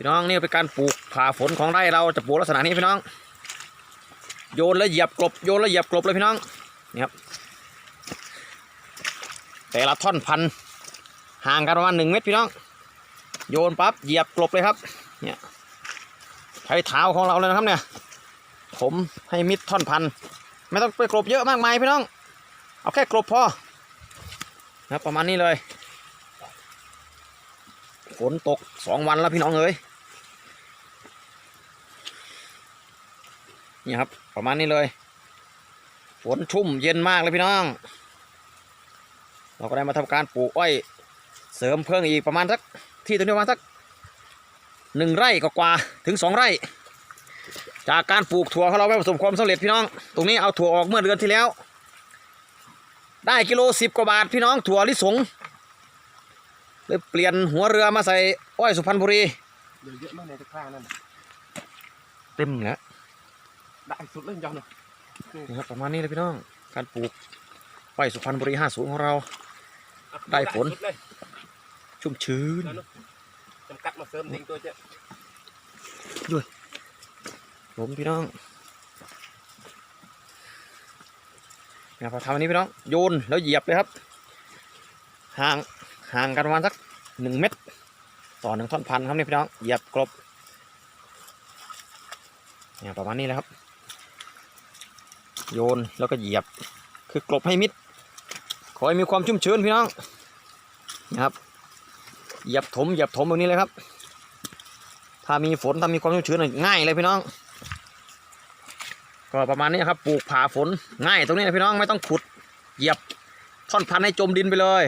พี่น้องนี่เป็นการปลูกผ่าฝนของไร่เราจะปลูกลักษณะนี้พี่น้อง โยนแล้วเหยียบกลบโยนแล้วเหยียบกลบเลยพี่น้องนี่ครับแต่ละท่อนพันห่างกันประมาณหนึ่งเมตรพี่น้อง โยนปั๊บเหยียบกลบเลยครับเนี่ยใช้เท้าของเราเลยนะครับเนี่ยผมให้มิดท่อนพันไม่ต้องไปกลบเยอะมากมายพี่น้อง เอาแค่กลบพอนะครับประมาณนี้เลยฝนตกสองวันแล้วพี่น้องเอ้ย นี่ครับ ประมาณนี้เลย ฝนชุ่มเย็นมากเลยพี่น้อง เราก็ได้มาทำการปลูกอ้อย เสริมเพิ่งอีกประมาณสักที่ตรงนี้ประมาณสักหนึ่งไร่กว่าๆถึงสองไร่ จากการปลูกถั่วของเราไม่ประสบความสำเร็จพี่น้อง ตรงนี้เอาถั่วออกเมื่อเดือนที่แล้ว ได้กิโลสิบกว่าบาทพี่น้องถั่วลิสงเลยเปลี่ยนหัวเรือมาใส่อ้อยสุพรรณบุรีเหลือเยอะมากในตะกร้านั่นน่ะเต็มแล้ว ได้สุดเลยยอมเนาะนี่ครับประมาณนี้เลยพี่น้อง การปลูกอ้อยสุพรรณบุรี50ของเรา ได้ผลสุเลยชุ่มชื้นแล้วเนอะจำกัดมาเสริมดิ้งตัวเจ้าผมพี่น้องเนี่ยพอทำอันนี้พี่น้องโยนแล้วเหยียบเลยครับ ห่างห่างกันประมาณสักหนึ่งเมตร ต่อหนึ่งท่อนพันธุ์ครับนี่พี่น้องเหยียบกลบเนี่ยประมาณนี้แหละครับ โยนแล้วก็เหยียบ คือกลบให้มิด ขอให้มีความชุ่มชื้นพี่น้องนะครับ เหยียบถมเหยียบถมแบบนี้เลยครับ ถ้ามีฝนถ้ามีความชุ่มชื้นง่ายเลยพี่น้อง ก็ประมาณนี้ครับปลูกผ่าฝนง่ายตรงนี้นะพี่น้องไม่ต้องขุด เหยียบท่อนพันให้จมดินไปเลย